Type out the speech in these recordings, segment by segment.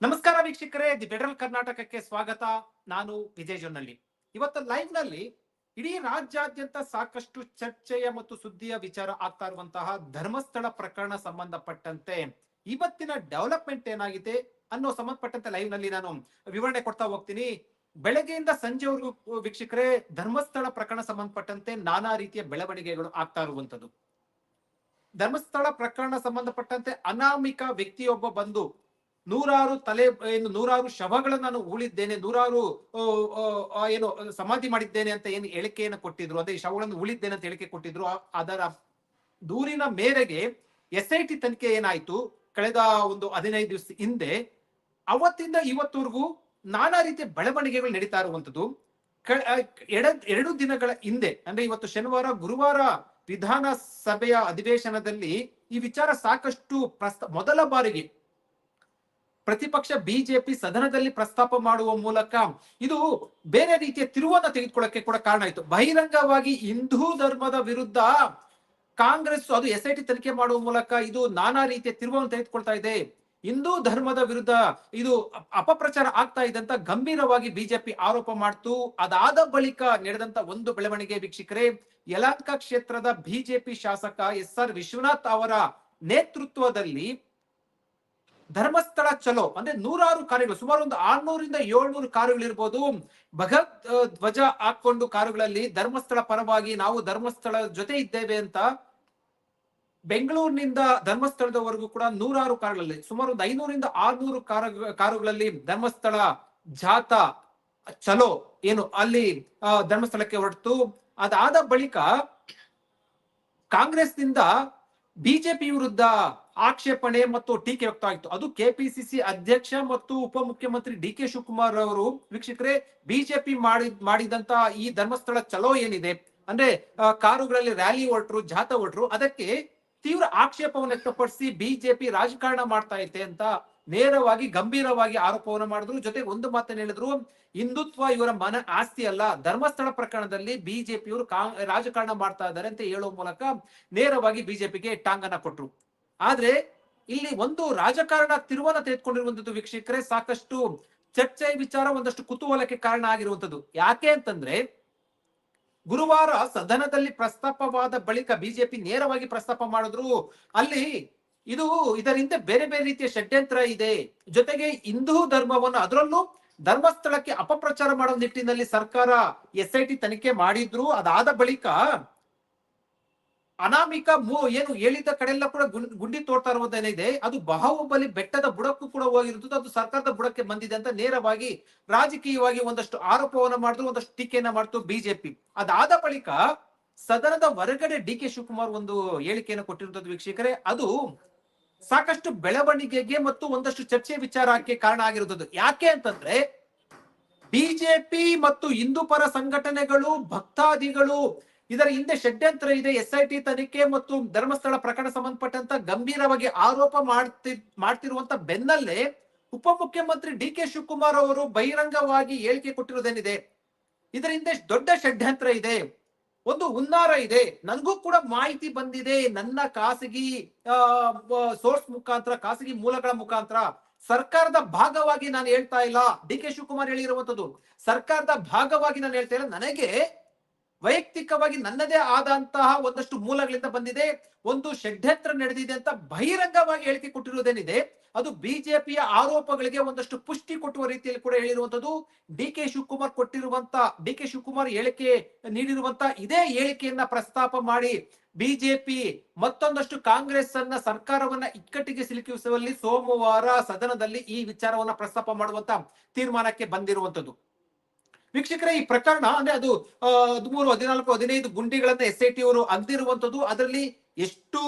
ನಮಸ್ಕಾರ ವೀಕ್ಷಕರೇ, the federal ಕರ್ನಾಟಕಕ್ಕೆ ಸ್ವಾಗತ. ನಾನು ವಿಜಯ್ ಇವತ್ತು ಲೈವ್ನಲ್ಲಿ ಇಡೀ ರಾಜ್ಯಾದ್ಯಂತ ಸಾಕಷ್ಟು ಚರ್ಚೆಯ ಮತ್ತು ಸುದ್ದಿಯ ವಿಚಾರ ಆಗ್ತಾ ಇರುವಂತಹ ಧರ್ಮಸ್ಥಳ ಪ್ರಕರಣ ಸಂಬಂಧಪಟ್ಟಂತೆ ಇವತ್ತಿನ ಡೆವಲಪ್ಮೆಂಟ್ ಏನಾಗಿದೆ ಅನ್ನೋ ಸಂಬಂಧಪಟ್ಟಂತೆ ಲೈವ್ನಲ್ಲಿ ನಾನು ವಿವರಣೆ ಕೊಡ್ತಾ ಹೋಗ್ತೀನಿ. ಬೆಳಗ್ಗೆಯಿಂದ ಸಂಜೆವರೆಗೂ ವೀಕ್ಷಕರೇ, ಧರ್ಮಸ್ಥಳ ಪ್ರಕರಣ ಸಂಬಂಧಪಟ್ಟಂತೆ ನಾನಾ ರೀತಿಯ ಬೆಳವಣಿಗೆಗಳು ಆಗ್ತಾ ಇರುವಂತದ್ದು ಧರ್ಮಸ್ಥಳ ಪ್ರಕರಣ ಸಂಬಂಧಪಟ್ಟಂತೆ ಅನಾಮಿಕ ವ್ಯಕ್ತಿಯೊಬ್ಬ ಬಂದು ನೂರಾರು ತಲೆ ಏನು ನೂರಾರು ಶವಗಳನ್ನು ನಾನು ಉಳಿದ್ದೇನೆ, ನೂರಾರು ಏನು, ಸಮಾಧಿ ಮಾಡಿದ್ದೇನೆ ಅಂತ ಏನು ಹೇಳಿಕೆಯನ್ನು ಕೊಟ್ಟಿದ್ರು, ಅದೇ ಶವಗಳನ್ನು ಉಳಿದ್ದೇನೆ ಅಂತ ಹೇಳಿಕೆ ಕೊಟ್ಟಿದ್ರು ಅದರ ದೂರಿನ ಮೇರೆಗೆ ಎಸ್ ಐ ಟಿ ತನಿಖೆ ಏನಾಯ್ತು, ಕಳೆದ ಒಂದು ಹದಿನೈದು ದಿವಸ ಹಿಂದೆ, ಅವತ್ತಿಂದ ಇವತ್ತವರೆಗೂ ನಾನಾ ರೀತಿಯ ಬೆಳವಣಿಗೆಗಳು ನಡೀತಾ ಇರುವಂತದ್ದು ಎರಡು ದಿನಗಳ ಹಿಂದೆ, ಅಂದ್ರೆ ಇವತ್ತು ಶನಿವಾರ, ಗುರುವಾರ ವಿಧಾನಸಭೆಯ ಅಧಿವೇಶನದಲ್ಲಿ ಈ ವಿಚಾರ ಸಾಕಷ್ಟು ಪ್ರಸ್ತ, ಮೊದಲ ಬಾರಿಗೆ ಪ್ರತಿಪಕ್ಷ ಬಿಜೆಪಿ ಸದನದಲ್ಲಿ ಪ್ರಸ್ತಾಪ ಮಾಡುವ ಮೂಲಕ ಇದು ಬೇರೆ ರೀತಿಯ ತಿರುವನ್ನ ತೆಗೆದುಕೊಳ್ಳಕ್ಕೆ ಕೂಡ ಕಾರಣ ಆಯಿತು. ಬಹಿರಂಗವಾಗಿ ಹಿಂದೂ ಧರ್ಮದ ವಿರುದ್ಧ ಕಾಂಗ್ರೆಸ್ ಅದು ಎಸ್ ಐ ಟಿ ತನಿಖೆ ಮಾಡುವ ಮೂಲಕ ಇದು ನಾನಾ ರೀತಿಯ ತಿರುವನ್ನು ತೆಗೆದುಕೊಳ್ತಾ ಇದೆ. ಹಿಂದೂ ಧರ್ಮದ ವಿರುದ್ಧ ಇದು ಅಪಪ್ರಚಾರ ಆಗ್ತಾ ಇದೆ ಅಂತ ಗಂಭೀರವಾಗಿ ಬಿಜೆಪಿ ಆರೋಪ ಮಾಡ್ತು. ಅದಾದ ಬಳಿಕ ನಡೆದಂತ ಒಂದು ಬೆಳವಣಿಗೆ ವೀಕ್ಷಕರೇ, ಯಲಹಂಕ ಕ್ಷೇತ್ರದ ಬಿಜೆಪಿ ಶಾಸಕ ಎಸ್ ಆರ್ ವಿಶ್ವನಾಥ್ ಅವರ ನೇತೃತ್ವದಲ್ಲಿ ಧರ್ಮಸ್ಥಳ ಚಲೋ. ಅಂದ್ರೆ ನೂರಾರು ಕಾರುಗಳು ಸುಮಾರು ಒಂದು ಆರ್ನೂರಿಂದ ಏಳ್ನೂರು ಕಾರುಗಳಿರ್ಬೋದು. ಭಗತ್ ಧ್ವಜ ಹಾಕೊಂಡು ಕಾರುಗಳಲ್ಲಿ ಧರ್ಮಸ್ಥಳ ಪರವಾಗಿ ನಾವು ಧರ್ಮಸ್ಥಳ ಜೊತೆ ಇದ್ದೇವೆ ಅಂತ ಬೆಂಗಳೂರಿನಿಂದ ಧರ್ಮಸ್ಥಳದವರೆಗೂ ಕೂಡ ನೂರಾರು ಕಾರುಗಳಲ್ಲಿ ಸುಮಾರು ಒಂದು ಐನೂರಿಂದ ಆರ್ನೂರು ಕಾರು, ಕಾರುಗಳಲ್ಲಿ ಧರ್ಮಸ್ಥಳ ಜಾಥಾ ಚಲೋ ಏನು ಅಲ್ಲಿ ಧರ್ಮಸ್ಥಳಕ್ಕೆ ಹೊರಟು. ಅದಾದ ಬಳಿಕ ಕಾಂಗ್ರೆಸ್ನಿಂದ ಬಿಜೆಪಿ ವಿರುದ್ಧ ಆಕ್ಷೇಪಣೆ ಮತ್ತು ಟೀಕೆ ವ್ಯಕ್ತವಾಯಿತು ಅದು ಕೆಪಿಸಿಸಿ ಅಧ್ಯಕ್ಷ ಮತ್ತು ಉಪಮುಖ್ಯಮಂತ್ರಿ ಡಿ ಕೆ ಶಿವಕುಮಾರ್ ಅವರು ವೀಕ್ಷಕರೇ, ಬಿಜೆಪಿ ಮಾಡಿದ ಮಾಡಿದಂತ ಈ ಧರ್ಮಸ್ಥಳ ಚಲೋ ಏನಿದೆ? ಅಂದ್ರೆ ಕಾರುಗಳಲ್ಲಿ ರ್ಯಾಲಿ ಹೊರಟರು, ಜಾಥಾ ಹೊರಟರು, ಅದಕ್ಕೆ ತೀವ್ರ ಆಕ್ಷೇಪವನ್ನು ವ್ಯಕ್ತಪಡಿಸಿ ಬಿಜೆಪಿ ರಾಜಕಾರಣ ಮಾಡ್ತಾ ಐತೆ ಅಂತ ನೇರವಾಗಿ, ಗಂಭೀರವಾಗಿ ಆರೋಪವನ್ನು ಮಾಡಿದ್ರು. ಜೊತೆಗೆ ಒಂದು ಮಾತನ್ನು ಹೇಳಿದ್ರು, ಹಿಂದುತ್ವ ಇವರ ಮನ ಆಸ್ತಿ ಅಲ್ಲ, ಧರ್ಮಸ್ಥಳ ಪ್ರಕರಣದಲ್ಲಿ ಬಿಜೆಪಿಯವರು ರಾಜಕಾರಣ ಮಾಡ್ತಾ ಇದ್ದಾರೆ ಅಂತ ಹೇಳುವ ಮೂಲಕ ನೇರವಾಗಿ ಬಿಜೆಪಿಗೆ ಟಾಂಗನ್ನ ಕೊಟ್ರು. ಆದ್ರೆ ಇಲ್ಲಿ ಒಂದು ರಾಜಕಾರಣ ತಿರುವನ್ನ ತೆಗೆದುಕೊಂಡಿರುವಂತದ್ದು ವೀಕ್ಷಕರೇ, ಸಾಕಷ್ಟು ಚರ್ಚೆ, ವಿಚಾರ ಒಂದಷ್ಟು ಕುತೂಹಲಕ್ಕೆ ಕಾರಣ ಆಗಿರುವಂತದ್ದು ಯಾಕೆ ಅಂತಂದ್ರೆ, ಗುರುವಾರ ಸದನದಲ್ಲಿ ಪ್ರಸ್ತಾಪವಾದ ಬಳಿಕ ಬಿಜೆಪಿ ನೇರವಾಗಿ ಪ್ರಸ್ತಾಪ ಮಾಡಿದ್ರು. ಅಲ್ಲಿ ಇದು ಇದರಿಂದ ಬೇರೆ ಬೇರೆ ರೀತಿಯ ಷಡ್ಯಂತ್ರ ಇದೆ. ಜೊತೆಗೆ ಹಿಂದೂ ಧರ್ಮವನ್ನು ಅದರಲ್ಲೂ ಧರ್ಮಸ್ಥಳಕ್ಕೆ ಅಪಪ್ರಚಾರ ಮಾಡೋ ನಿಟ್ಟಿನಲ್ಲಿ ಸರ್ಕಾರ ಎಸ್ ಐ ಟಿ ತನಿಖೆ ಮಾಡಿದ್ರು. ಅದಾದ ಬಳಿಕ ಅನಾಮಿಕ ಏನು ಹೇಳಿದ ಕಡೆಲ್ಲ ಕೂಡ ಗುಂಡಿ ಗುಂಡಿ ತೋಡ್ತಾ ಇರುವುದೇನಿದೆ ಅದು ಬಾಹುಬಲಿ ಬೆಟ್ಟದ ಬುಡಕ್ಕೂ ಕೂಡ ಹೋಗಿರುತ್ತದೆ ಅದು ಸರ್ಕಾರದ ಬುಡಕ್ಕೆ ಬಂದಿದೆ ಅಂತ ನೇರವಾಗಿ ರಾಜಕೀಯವಾಗಿ ಒಂದಷ್ಟು ಆರೋಪವನ್ನ ಮಾಡಿದ್ರು, ಒಂದಷ್ಟು ಟೀಕೆಯನ್ನ ಮಾಡ್ತು ಬಿಜೆಪಿ. ಅದಾದ ಬಳಿಕ ಸದನದ ಹೊರಗಡೆ ಡಿ ಕೆ ಶಿವಕುಮಾರ್ ಒಂದು ಹೇಳಿಕೆಯನ್ನು ಕೊಟ್ಟಿರುತ್ತದೆ ವೀಕ್ಷಕರೇ, ಅದು ಸಾಕಷ್ಟು ಬೆಳವಣಿಗೆಗೆ ಮತ್ತು ಒಂದಷ್ಟು ಚರ್ಚೆ ವಿಚಾರಕ್ಕೆ ಕಾರಣ ಆಗಿರುತ್ತದೆ ಯಾಕೆ ಅಂತಂದ್ರೆ ಬಿಜೆಪಿ ಮತ್ತು ಹಿಂದೂ ಪರ ಸಂಘಟನೆಗಳು, ಭಕ್ತಾದಿಗಳು ಇದರ ಹಿಂದೆ ಷಡ್ಯಂತ್ರ ಇದೆ, ಎಸ್ ಐ ಟಿ ತನಿಖೆ ಮತ್ತು ಧರ್ಮಸ್ಥಳ ಪ್ರಕರಣ ಸಂಬಂಧಪಟ್ಟಂತ ಗಂಭೀರವಾಗಿ ಆರೋಪ ಮಾಡ್ತಿ, ಮಾಡ್ತಿರುವಂತ ಬೆನ್ನಲ್ಲೇ ಉಪಮುಖ್ಯಮಂತ್ರಿ ಡಿ ಕೆ ಶಿವಕುಮಾರ್ ಅವರು ಬಹಿರಂಗವಾಗಿ ಹೇಳಿಕೆ ಕೊಟ್ಟಿರೋದೇನಿದೆ ಇದರ ಹಿಂದೆ ದೊಡ್ಡ ಷಡ್ಯಂತ್ರ ಇದೆ, ಒಂದು ಹುನ್ನಾರ ಇದೆ, ನನಗೂ ಕೂಡ ಮಾಹಿತಿ ಬಂದಿದೆ, ನನ್ನ ಖಾಸಗಿ ಸೋರ್ಸ್ ಮುಖಾಂತರ, ಖಾಸಗಿ ಮೂಲಗಳ ಮುಖಾಂತರ ಸರ್ಕಾರದ ಭಾಗವಾಗಿ ನಾನು ಹೇಳ್ತಾ ಇಲ್ಲ. ಡಿ ಕೆ ಶಿವಕುಮಾರ್ ಹೇಳಿರುವಂತದ್ದು ಸರ್ಕಾರದ ಭಾಗವಾಗಿ ನಾನು ಹೇಳ್ತಾ ಇಲ್ಲ. ನನಗೆ ವೈಯಕ್ತಿಕವಾಗಿ ನನ್ನದೇ ಆದಂತಹ ಒಂದಷ್ಟು ಮೂಲಗಳಿಂದ ಬಂದಿದೆ. ಒಂದು ಷಡ್ಯಂತ್ರ ನಡೆದಿದೆ ಅಂತ ಬಹಿರಂಗವಾಗಿ ಹೇಳಿಕೆ ಕೊಟ್ಟಿರುವುದೇನಿದೆ, ಅದು ಬಿಜೆಪಿಯ ಆರೋಪಗಳಿಗೆ ಒಂದಷ್ಟು ಪುಷ್ಟಿ ಕೊಟ್ಟುವ ರೀತಿಯಲ್ಲಿ ಕೂಡ ಹೇಳಿರುವಂತದ್ದು ಡಿ ಕೆ ಶಿವಕುಮಾರ್ ಕೊಟ್ಟಿರುವಂತ ಡಿ ಕೆ ಶಿವಕುಮಾರ್ ಹೇಳಿಕೆ ನೀಡಿರುವಂತ ಇದೇ ಹೇಳಿಕೆಯನ್ನ ಪ್ರಸ್ತಾಪ ಮಾಡಿ ಬಿಜೆಪಿ ಮತ್ತೊಂದಷ್ಟು ಕಾಂಗ್ರೆಸ್ ಅನ್ನ ಸರ್ಕಾರವನ್ನ ಇಕ್ಕಟ್ಟಿಗೆ ಸಿಲುಕಿಸುವಲ್ಲಿ ಸೋಮವಾರ ಸದನದಲ್ಲಿ ಈ ವಿಚಾರವನ್ನ ಪ್ರಸ್ತಾಪ ಮಾಡುವಂತ ತೀರ್ಮಾನಕ್ಕೆ ಬಂದಿರುವಂತದ್ದು ವೀಕ್ಷಕರೇ, ಈ ಪ್ರಕರಣ ಅಂದ್ರೆ ಅದು ಹದಿಮೂರು, ಹದಿನಾಲ್ಕು, ಹದಿನೈದು ಗುಂಡಿಗಳನ್ನ ಎಸ್ ಐ ಟಿ ಅವರು ಅಗ್ದಿರುವಂತದ್ದು ಅದರಲ್ಲಿ ಎಷ್ಟು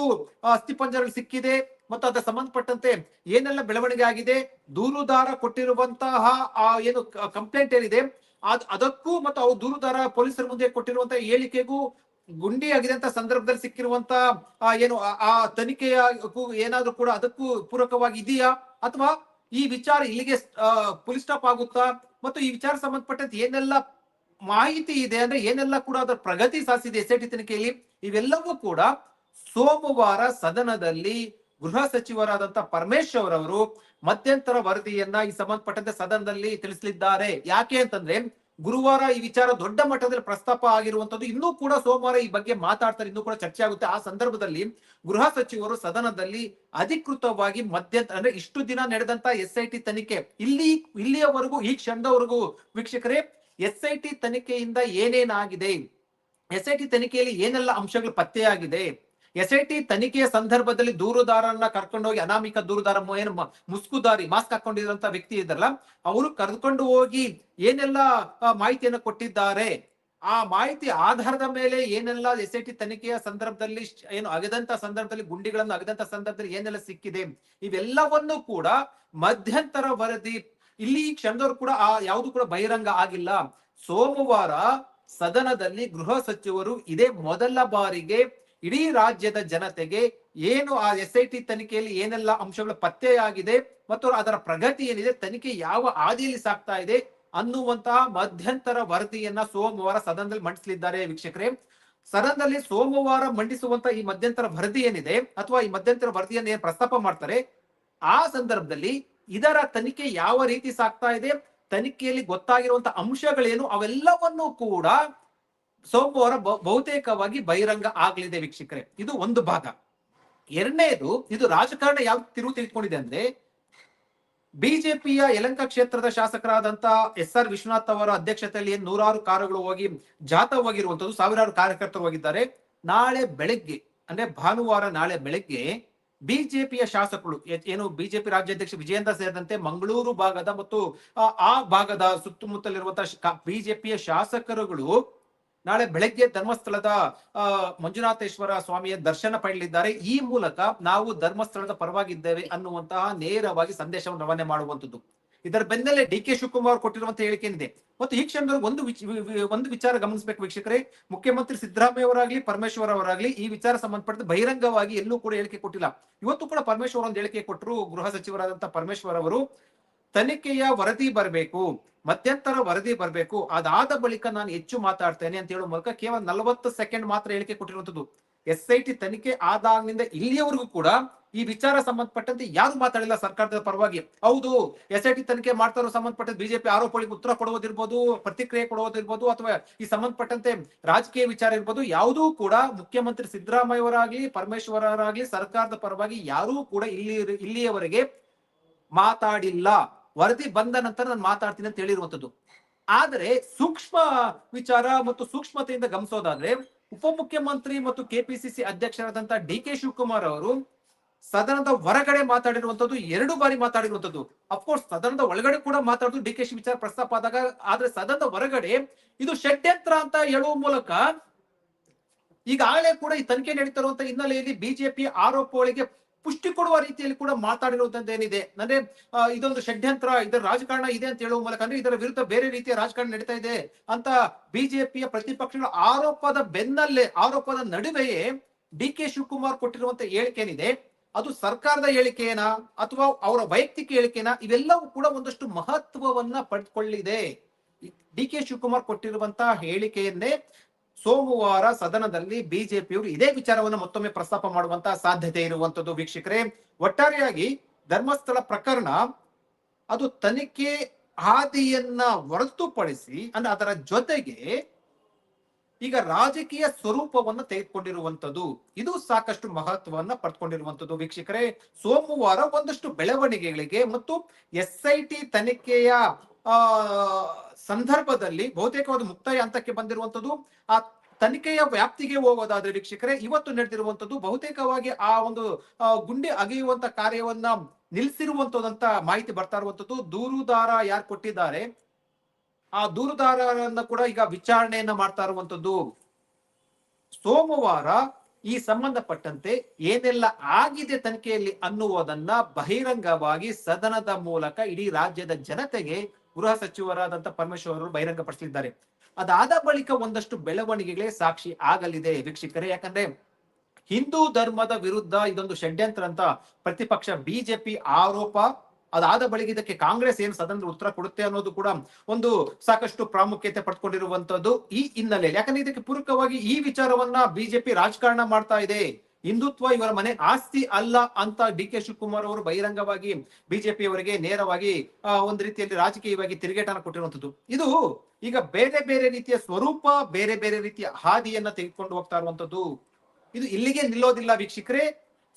ಅಸ್ಥಿಪಂಜರಗಳು ಸಿಕ್ಕಿದೆ. ಮತ್ತು ಅದರ ಸಂಬಂಧಪಟ್ಟಂತೆ ಏನೆಲ್ಲ ಬೆಳವಣಿಗೆ ಆಗಿದೆ, ದೂರುದಾರ ಕೊಟ್ಟಿರುವಂತಹ, ಆ, ಏನು ಕಂಪ್ಲೇಂಟ್ ಏನಿದೆ, ಅದ್, ಅದಕ್ಕೂ ಮತ್ತು ಅವು ದೂರುದಾರ ಪೊಲೀಸರ ಮುಂದೆ ಕೊಟ್ಟಿರುವಂತಹ ಹೇಳಿಕೆಗೂ ಗುಂಡಿ ಆಗಿದೆ ಸಂದರ್ಭದಲ್ಲಿ ಸಿಕ್ಕಿರುವಂತ ಏನು, ಆ ತನಿಖೆಯ ಏನಾದ್ರೂ ಕೂಡ ಅದಕ್ಕೂ ಪೂರಕವಾಗಿ ಇದೆಯಾ? ಅಥವಾ ಈ ವಿಚಾರ ಇಲ್ಲಿಗೆ ಪೊಲೀಸ್ ಸ್ಟಾಪ್ ಆಗುತ್ತಾ? ಮತ್ತು ಈ ವಿಚಾರ ಸಂಬಂಧಪಟ್ಟಂತೆ ಏನೆಲ್ಲ ಮಾಹಿತಿ ಇದೆ ಅಂದ್ರೆ ಏನೆಲ್ಲ ಕೂಡ ಅದರ ಪ್ರಗತಿ ಸಾಧಿಸಿದೆ ಎಸ್ ಐಟಿ ತನಿಖೆಯಲ್ಲಿ? ಇವೆಲ್ಲವೂ ಕೂಡ ಸೋಮವಾರ ಸದನದಲ್ಲಿ ಗೃಹ ಸಚಿವರಾದಂತ ಪರಮೇಶ್ವರ್ ಅವರು ಮಧ್ಯಂತರ ವರದಿಯನ್ನ ಈ ಸಂಬಂಧಪಟ್ಟಂತೆ ಸದನದಲ್ಲಿ ತಿಳಿಸಲಿದ್ದಾರೆ. ಯಾಕೆ ಅಂತಂದ್ರೆ ಗುರುವಾರ ಈ ವಿಚಾರ ದೊಡ್ಡ ಮಟ್ಟದಲ್ಲಿ ಪ್ರಸ್ತಾಪ ಆಗಿರುವಂತದ್ದು ಇನ್ನೂ ಕೂಡ ಸೋಮವಾರ ಈ ಬಗ್ಗೆ ಮಾತಾಡ್ತಾರೆ. ಇನ್ನೂ ಕೂಡ ಚರ್ಚೆ ಆಗುತ್ತೆ. ಆ ಸಂದರ್ಭದಲ್ಲಿ ಗೃಹ ಸಚಿವರು ಸದನದಲ್ಲಿ ಅಧಿಕೃತವಾಗಿ ಮಧ್ಯ ಅಂದ್ರೆ ಇಷ್ಟು ದಿನ ನಡೆದಂತ ಎಸ್ ಐ ಟಿ ತನಿಖೆ, ಇಲ್ಲಿ, ಇಲ್ಲಿಯವರೆಗೂ, ಈ ಕ್ಷಣದವರೆಗೂ ವೀಕ್ಷಕರೇ, ಎಸ್ ಐ ಟಿ ತನಿಖೆಯಿಂದ ಏನೇನಾಗಿದೆ? ಎಸ್ ಐ ಟಿ ತನಿಖೆಯಲ್ಲಿ ಏನೆಲ್ಲ ಅಂಶಗಳು ಪತ್ತೆಯಾಗಿದೆ? ಎಸ್ ಐ ಟಿ ತನಿಖೆಯ ಸಂದರ್ಭದಲ್ಲಿ ದೂರುದಾರನ್ನ ಕರ್ಕೊಂಡೋಗಿ ಅನಾಮಿಕ ದೂರುದಾರ ಏನು ಮುಸ್ಕುದಾರಿ ಮಾಸ್ಕ್ ಹಾಕೊಂಡಿರುವಂತ ವ್ಯಕ್ತಿ ಇದ್ರಲ್ಲ, ಅವರು ಕರೆದುಕೊಂಡು ಹೋಗಿ ಏನೆಲ್ಲ ಮಾಹಿತಿಯನ್ನು ಕೊಟ್ಟಿದ್ದಾರೆ, ಆ ಮಾಹಿತಿ ಆಧಾರದ ಮೇಲೆ ಏನೆಲ್ಲ ಎಸ್ ಐ ಟಿ ತನಿಖೆಯ ಸಂದರ್ಭದಲ್ಲಿ ಏನು ಅಗದಂತ ಸಂದರ್ಭದಲ್ಲಿ, ಗುಂಡಿಗಳನ್ನು ಅಗದಂತ ಸಂದರ್ಭದಲ್ಲಿ ಏನೆಲ್ಲ ಸಿಕ್ಕಿದೆ, ಇವೆಲ್ಲವನ್ನು ಕೂಡ ಮಧ್ಯಂತರ ವರದಿ, ಇಲ್ಲಿ ಕ್ಷಣದವರು ಕೂಡ ಆ ಯಾವುದು ಕೂಡ ಬಹಿರಂಗ ಆಗಿಲ್ಲ. ಸೋಮವಾರ ಸದನದಲ್ಲಿ ಗೃಹ ಸಚಿವರು ಇದೇ ಮೊದಲ ಬಾರಿಗೆ ಇಡೀ ರಾಜ್ಯದ ಜನತೆಗೆ ಏನು ಆ ಎಸ್ ಐ ಟಿ ತನಿಖೆಯಲ್ಲಿ ಏನೆಲ್ಲ ಅಂಶಗಳು ಪತ್ತೆಯಾಗಿದೆ ಮತ್ತು ಅದರ ಪ್ರಗತಿ ಏನಿದೆ, ತನಿಖೆ ಯಾವ ಹಾದಿಯಲ್ಲಿ ಸಾಗ್ತಾ ಇದೆ ಅನ್ನುವಂತಹ ಮಧ್ಯಂತರ ವರದಿಯನ್ನ ಸೋಮವಾರ ಸದನದಲ್ಲಿ ಮಂಡಿಸಲಿದ್ದಾರೆ ವೀಕ್ಷಕರೇ. ಸದನದಲ್ಲಿ ಸೋಮವಾರ ಮಂಡಿಸುವಂತಹ ಈ ಮಧ್ಯಂತರ ವರದಿ ಏನಿದೆ ಅಥವಾ ಈ ಮಧ್ಯಂತರ ವರದಿಯನ್ನು ಏನ್ ಪ್ರಸ್ತಾಪ ಮಾಡ್ತಾರೆ, ಆ ಸಂದರ್ಭದಲ್ಲಿ ಇದರ ತನಿಖೆ ಯಾವ ರೀತಿ ಸಾಗ್ತಾ ಇದೆ, ತನಿಖೆಯಲ್ಲಿ ಗೊತ್ತಾಗಿರುವಂತಹ ಅಂಶಗಳೇನು, ಅವೆಲ್ಲವನ್ನೂ ಕೂಡ ಸೋಮವಾರ ಬಹು- ಬಹುತೇಕವಾಗಿ ಬಹಿರಂಗ ಆಗ್ಲಿದೆ ವೀಕ್ಷಕರೇ. ಇದು ಒಂದು ಭಾಗ. ಎರಡನೇದು, ಇದು ರಾಜಕಾರಣ ಯಾವ ತಿರುವು ತೆಗೆದುಕೊಂಡಿದೆ ಅಂದ್ರೆ, ಬಿಜೆಪಿಯ ಯಲಂಕ ಕ್ಷೇತ್ರದ ಶಾಸಕರಾದಂತ ಎಸ್ ಆರ್ ವಿಶ್ವನಾಥ್ ಅವರ ಅಧ್ಯಕ್ಷತೆಯಲ್ಲಿ ನೂರಾರು ಕಾರುಗಳು ಹೋಗಿ ಜಾತವಾಗಿರುವಂತದ್ದು ಸಾವಿರಾರು ಕಾರ್ಯಕರ್ತರು ಹೋಗಿದ್ದಾರೆ. ನಾಳೆ ಬೆಳಗ್ಗೆ, ಅಂದ್ರೆ ಭಾನುವಾರ ನಾಳೆ ಬೆಳಗ್ಗೆ, ಬಿಜೆಪಿಯ ಶಾಸಕರು ಏನು ಬಿಜೆಪಿ ರಾಜ್ಯಾಧ್ಯಕ್ಷ ವಿಜಯೇಂದ್ರ ಸೇರಿದಂತೆ ಮಂಗಳೂರು ಭಾಗದ ಮತ್ತು, ಆ ಭಾಗದ ಸುತ್ತಮುತ್ತಲಿರುವಂತಹ ಬಿಜೆಪಿಯ ಶಾಸಕರುಗಳು ನಾಳೆ ಬೆಳಗ್ಗೆ ಧರ್ಮಸ್ಥಳದ ಮಂಜುನಾಥೇಶ್ವರ ಸ್ವಾಮಿಯ ದರ್ಶನ ಪಡೆಯಲಿದ್ದಾರೆ. ಈ ಮೂಲಕ ನಾವು ಧರ್ಮಸ್ಥಳದ ಪರವಾಗಿದ್ದೇವೆ ಅನ್ನುವಂತಹ ನೇರವಾಗಿ ಸಂದೇಶವನ್ನು ರವಾನೆ ಮಾಡುವಂತದ್ದು ಇದರ ಬೆನ್ನಲ್ಲೇ ಡಿ ಕೆ ಶಿವಕುಮಾರ್ ಕೊಟ್ಟಿರುವಂತಹ ಹೇಳಿಕೆ ಏನಿದೆ? ಮತ್ತು ಈ ಕ್ಷಣದಲ್ಲಿ ಒಂದು ಒಂದು ವಿಚಾರ ಗಮನಿಸಬೇಕು ವೀಕ್ಷಕರೇ. ಮುಖ್ಯಮಂತ್ರಿ ಸಿದ್ದರಾಮಯ್ಯ ಅವರಾಗ್ಲಿ, ಪರಮೇಶ್ವರ್ ಅವರಾಗ್ಲಿ ಈ ವಿಚಾರ ಸಂಬಂಧಪಟ್ಟ ಬಹಿರಂಗವಾಗಿ ಎಲ್ಲೂ ಕೂಡ ಹೇಳಿಕೆ ಕೊಟ್ಟಿಲ್ಲ. ಇವತ್ತು ಕೂಡ ಪರಮೇಶ್ವರ್ ಒಂದು ಹೇಳಿಕೆ ಕೊಟ್ಟರು ಗೃಹ ಸಚಿವರಾದಂತಹ ಪರಮೇಶ್ವರ್ ಅವರು. ತನಿಖೆಯ ವರದಿ ಬರಬೇಕು, ಮಧ್ಯಂತರ ವರದಿ ಬರಬೇಕು. ಅದಾದ ಬಳಿಕ ನಾನು ಹೆಚ್ಚು ಮಾತಾಡ್ತೇನೆ ಅಂತ ಹೇಳುವ ಮೂಲಕ ಕೇವಲ ನಲವತ್ತು ಸೆಕೆಂಡ್ ಮಾತ್ರ ಹೇಳಿಕೆ ಕೊಟ್ಟಿರುವಂತದ್ದು ಎಸ್ ಐ ಟಿ ತನಿಖೆ ಆದಾಗಿನಿಂದ ಇಲ್ಲಿಯವರೆಗೂ ಕೂಡ ಈ ವಿಚಾರ ಸಂಬಂಧಪಟ್ಟಂತೆ ಯಾರು ಮಾತಾಡಿಲ್ಲ ಸರ್ಕಾರದ ಪರವಾಗಿ. ಹೌದು, ಎಸ್ ಐ ಟಿ ತನಿಖೆ ಮಾಡ್ತಾರೋ ಸಂಬಂಧಪಟ್ಟ ಬಿಜೆಪಿ ಆರೋಪಗಳಿಗೆ ಉತ್ತರ ಕೊಡುವುದಿರ್ಬೋದು, ಪ್ರತಿಕ್ರಿಯೆ ಕೊಡುವುದಿರ್ಬೋದು, ಅಥವಾ ಈ ಸಂಬಂಧಪಟ್ಟಂತೆ ರಾಜಕೀಯ ವಿಚಾರ ಇರ್ಬೋದು, ಯಾವುದೂ ಕೂಡ ಮುಖ್ಯಮಂತ್ರಿ ಸಿದ್ದರಾಮಯ್ಯ ಪರಮೇಶ್ವರರಾಗ್ಲಿ ಸರ್ಕಾರದ ಪರವಾಗಿ ಯಾರೂ ಕೂಡ ಇಲ್ಲಿ, ಇಲ್ಲಿಯವರೆಗೆ ಮಾತಾಡಿಲ್ಲ. ವರದಿ ಬಂದ ನಂತರ ನಾನು ಮಾತಾಡ್ತೀನಿ ಅಂತ ಹೇಳಿರುವಂತದ್ದು ಆದರೆ ಸೂಕ್ಷ್ಮ ವಿಚಾರ ಮತ್ತು ಸೂಕ್ಷ್ಮತೆಯಿಂದ ಗಮನಿಸೋದಾದ್ರೆ, ಉಪಮುಖ್ಯಮಂತ್ರಿ ಮತ್ತು ಕೆಪಿಸಿಸಿ ಅಧ್ಯಕ್ಷರಾದಂತಹ ಡಿ ಕೆ ಶಿವಕುಮಾರ್ ಅವರು ಸದನದ ಹೊರಗಡೆ ಮಾತಾಡಿರುವಂತದ್ದು ಎರಡು ಬಾರಿ ಮಾತಾಡಿರುವಂತದ್ದು ಅಫ್ಕೋರ್ಸ್ ಸದನದ ಒಳಗಡೆ ಕೂಡ ಮಾತಾಡೋದು ಡಿ ಕೆ ಶಿ ವಿಚಾರ ಪ್ರಸ್ತಾಪ ಆದಾಗ, ಆದ್ರೆ ಸದನದ ಹೊರಗಡೆ ಇದು ಷಡ್ಯಂತ್ರ ಅಂತ ಹೇಳುವ ಮೂಲಕ ಈಗಾಗಲೇ ಕೂಡ ಈ ತನಿಖೆ ನಡೀತಿರುವಂತಹ ಹಿನ್ನೆಲೆಯಲ್ಲಿ ಬಿಜೆಪಿ ಆರೋಪಗಳಿಗೆ ಪುಷ್ಟಿ ಕೊಡುವ ರೀತಿಯಲ್ಲಿ ಕೂಡ ಮಾತಾಡಿರುವಂತದ್ದು ಏನಿದೆ? ಅಂದ್ರೆ ಇದೊಂದು ಷಡ್ಯಂತ್ರ ಇದರ ರಾಜಕಾರಣ ಇದೆ ಅಂತ ಹೇಳುವ ಮೂಲಕ ಅಂದ್ರೆ ಇದರ ವಿರುದ್ಧ ಬೇರೆ ರೀತಿಯ ರಾಜಕಾರಣ ನಡೀತಾ ಇದೆ ಅಂತ ಬಿಜೆಪಿಯ ಪ್ರತಿಪಕ್ಷಗಳ ಆರೋಪದ ಬೆನ್ನಲ್ಲೇ, ಆರೋಪದ ನಡುವೆಯೇ ಡಿ ಕೆ ಶಿವಕುಮಾರ್ ಕೊಟ್ಟಿರುವಂತ ಹೇಳಿಕೆ ಏನಿದೆ ಅದು ಸರ್ಕಾರದ ಹೇಳಿಕೆಯೇನಾ? ಅಥವಾ ಅವರ ವೈಯಕ್ತಿಕ ಹೇಳಿಕೆನಾ ಇವೆಲ್ಲವೂ ಕೂಡ ಒಂದಷ್ಟು ಮಹತ್ವವನ್ನ ಪಡೆದುಕೊಳ್ಳಿದೆ ಡಿ ಕೆ ಶಿವಕುಮಾರ್ ಕೊಟ್ಟಿರುವಂತಹ ಹೇಳಿಕೆಯನ್ನೇ ಸೋಮವಾರ ಸದನದಲ್ಲಿ ಬಿಜೆಪಿಯವರು ಇದೇ ವಿಚಾರವನ್ನು ಮತ್ತೊಮ್ಮೆ ಪ್ರಸ್ತಾಪ ಮಾಡುವಂತಹ ಸಾಧ್ಯತೆ ಇರುವಂತದ್ದು ವೀಕ್ಷಕರೇ. ಒಟ್ಟಾರೆಯಾಗಿ ಧರ್ಮಸ್ಥಳ ಪ್ರಕರಣ ಅದು ತನಿಖೆ ಹಾದಿಯನ್ನ ಹೊರತುಪಡಿಸಿ ಅಂದ್ರೆ ಅದರ ಜೊತೆಗೆ ಈಗ ರಾಜಕೀಯ ಸ್ವರೂಪವನ್ನು ತೆಗೆದುಕೊಂಡಿರುವಂಥದ್ದು ಇದು ಸಾಕಷ್ಟು ಮಹತ್ವವನ್ನು ಪಡೆದುಕೊಂಡಿರುವಂಥದ್ದು ವೀಕ್ಷಕರೇ. ಸೋಮವಾರ ಒಂದಷ್ಟು ಬೆಳವಣಿಗೆಗಳಿಗೆ ಮತ್ತು ಎಸ್ ಐ ಟಿ ತನಿಖೆಯ, ಆ ಸಂದರ್ಭದಲ್ಲಿ ಬಹುತೇಕವಾದ ಮುಕ್ತಾಯ ಹಂತಕ್ಕೆ ಬಂದಿರುವಂತದ್ದು, ಆ ತನಿಖೆಯ ವ್ಯಾಪ್ತಿಗೆ ಹೋಗೋದಾದ್ರೆ ವೀಕ್ಷಕರೇ, ಇವತ್ತು ನಡೆದಿರುವಂಥದ್ದು ಬಹುತೇಕವಾಗಿ ಆ ಒಂದು ಗುಂಡಿ ಅಗೆಯುವಂತ ಕಾರ್ಯವನ್ನ ನಿಲ್ಲಿಸಿರುವಂತದಂತ ಮಾಹಿತಿ ಬರ್ತಾ ಇರುವಂತದ್ದು. ದೂರುದಾರ ಯಾರು ಕೊಟ್ಟಿದ್ದಾರೆ? ಆ ದೂರುದಾರರನ್ನ ಕೂಡ ಈಗ ವಿಚಾರಣೆಯನ್ನ ಮಾಡ್ತಾ ಇರುವಂತದ್ದು. ಸೋಮವಾರ ಈ ಸಂಬಂಧಪಟ್ಟಂತೆ ಏನೆಲ್ಲ ಆಗಿದೆ ತನಿಖೆಯಲ್ಲಿ ಅನ್ನುವುದನ್ನ ಬಹಿರಂಗವಾಗಿ ಸದನದ ಮೂಲಕ ಇಡೀ ರಾಜ್ಯದ ಜನತೆಗೆ ಗೃಹ ಸಚಿವರಾದಂತ ಪರಮೇಶ್ವರ್ ಅವರು ಬಹಿರಂಗಪಡಿಸಲಿದ್ದಾರೆ ಅದಾದ ಬಳಿಕ ಒಂದಷ್ಟು ಬೆಳವಣಿಗೆಗಳೇ ಸಾಕ್ಷಿ ಆಗಲಿದೆ ವೀಕ್ಷಕರೇ. ಯಾಕಂದ್ರೆ ಹಿಂದೂ ಧರ್ಮದ ವಿರುದ್ಧ ಇದೊಂದು ಷಡ್ಯಂತ್ರ ಅಂತ ಪ್ರತಿಪಕ್ಷ ಬಿಜೆಪಿ ಆರೋಪ. ಅದಾದ ಬಳಿಕ ಇದಕ್ಕೆ ಕಾಂಗ್ರೆಸ್ ಏನು ಸದನದ ಉತ್ತರ ಕೊಡುತ್ತೆ ಅನ್ನೋದು ಕೂಡ ಒಂದು ಸಾಕಷ್ಟು ಪ್ರಾಮುಖ್ಯತೆ ಪಡ್ಕೊಂಡಿರುವಂತದ್ದು ಈ ಹಿನ್ನೆಲೆಯಲ್ಲಿ. ಯಾಕಂದ್ರೆ ಇದಕ್ಕೆ ಪೂರಕವಾಗಿ ಈ ವಿಚಾರವನ್ನ ಬಿಜೆಪಿ ರಾಜಕಾರಣ ಮಾಡ್ತಾ ಇದೆ. ಹಿಂದುತ್ವ ಇವರ ಮನೆ ಆಸ್ತಿ ಅಲ್ಲ ಅಂತ ಡಿ ಕೆ ಶಿವಕುಮಾರ್ ಅವರು ಬಹಿರಂಗವಾಗಿ ಬಿಜೆಪಿ ಅವರಿಗೆ ನೇರವಾಗಿ ಒಂದು ರೀತಿಯಲ್ಲಿ ರಾಜಕೀಯವಾಗಿ ತಿರುಗೇಟನ ಕೊಟ್ಟಿರುವಂತದ್ದು ಇದು ಈಗ ಬೇರೆ ಬೇರೆ ರೀತಿಯ ಸ್ವರೂಪ, ಬೇರೆ ಬೇರೆ ರೀತಿಯ ಹಾದಿಯನ್ನ ತೆಗೆದುಕೊಂಡು ಹೋಗ್ತಾ ಇರುವಂತದ್ದು ಇದು ಇಲ್ಲಿಗೆ ನಿಲ್ಲೋದಿಲ್ಲ ವೀಕ್ಷಕರೇ.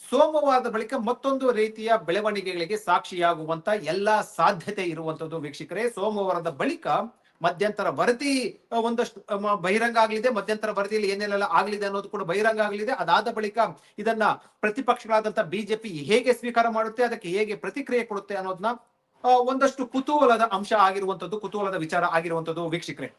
ಸೋಮವಾರದ ಬಳಿಕ ಮತ್ತೊಂದು ರೀತಿಯ ಬೆಳವಣಿಗೆಗಳಿಗೆ ಸಾಕ್ಷಿಯಾಗುವಂತ ಎಲ್ಲಾ ಸಾಧ್ಯತೆ ಇರುವಂತದ್ದು ವೀಕ್ಷಕರೇ. ಸೋಮವಾರದ ಬಳಿಕ ಮಧ್ಯಂತರ ವರದಿ ಒಂದಷ್ಟು ಬಹಿರಂಗ ಆಗಲಿದೆ. ಮಧ್ಯಂತರ ವರದಿಯಲ್ಲಿ ಏನೇನೆಲ್ಲ ಆಗಲಿದೆ ಅನ್ನೋದು ಕೂಡ ಬಹಿರಂಗ ಆಗಲಿದೆ. ಅದಾದ ಬಳಿಕ ಇದನ್ನ ಪ್ರತಿಪಕ್ಷಗಳಾದಂತ ಬಿಜೆಪಿ ಹೇಗೆ ಸ್ವೀಕಾರ ಮಾಡುತ್ತೆ, ಅದಕ್ಕೆ ಹೇಗೆ ಪ್ರತಿಕ್ರಿಯೆ ಕೊಡುತ್ತೆ ಅನ್ನೋದನ್ನ ಒಂದಷ್ಟು ಕುತೂಹಲದ ಅಂಶ ಆಗಿರುವಂತದ್ದು ಕುತೂಹಲದ ವಿಚಾರ ಆಗಿರುವಂತದ್ದು ವೀಕ್ಷಕರೇ.